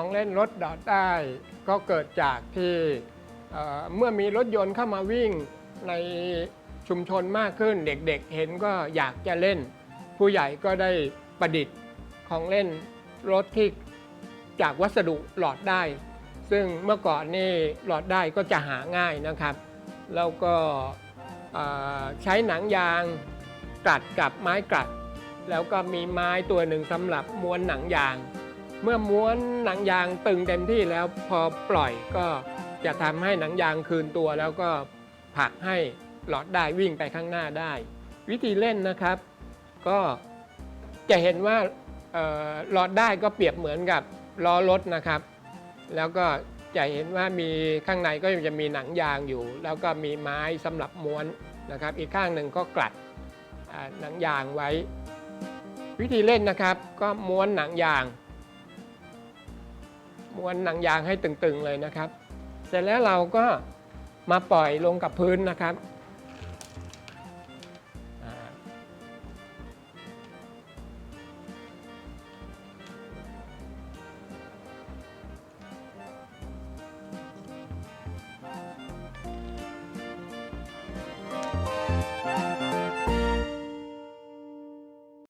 ของเล่นรถดอดได้ ก็เกิดจากที่เมื่อมีรถยนต์เข้ามาวิ่งในชุมชนมากขึ้นเด็กๆเห็นก็อยากจะเล่น ผู้ใหญ่ก็ได้ประดิษฐ์ของเล่นรถที่จากวัสดุหลอดได้ ซึ่งเมื่อก่อนนี่หลอดได้ก็จะหาง่ายนะครับ แล้วก็ใช้หนังยางกัดกับไม้กัด แล้วก็มีไม้ตัวหนึ่งสำหรับม้วนหนังยาง เมื่อม้วนหนังยางตึงเต็มที่แล้วพอปล่อยก็จะทำให้หนังยางคืนตัว แล้วก็ผลักให้หลอดได้วิ่งไปข้างหน้าได้ วิธีเล่นนะครับ ก็จะเห็นว่าหลอดได้ก็เปรียบเหมือนกับล้อรถนะครับ แล้วก็จะเห็นว่ามีข้างในก็จะมีหนังยางอยู่ แล้วก็มีไม้สำหรับม้วนนะครับ อีกข้างหนึ่งก็กลัดหนังยางไว้ วิธีเล่นนะครับก็ม้วนหนังยาง ม้วนหนังยางให้ตึงๆเลยนะครับ เสร็จแล้วเราก็มาปล่อยลงกับพื้นนะครับ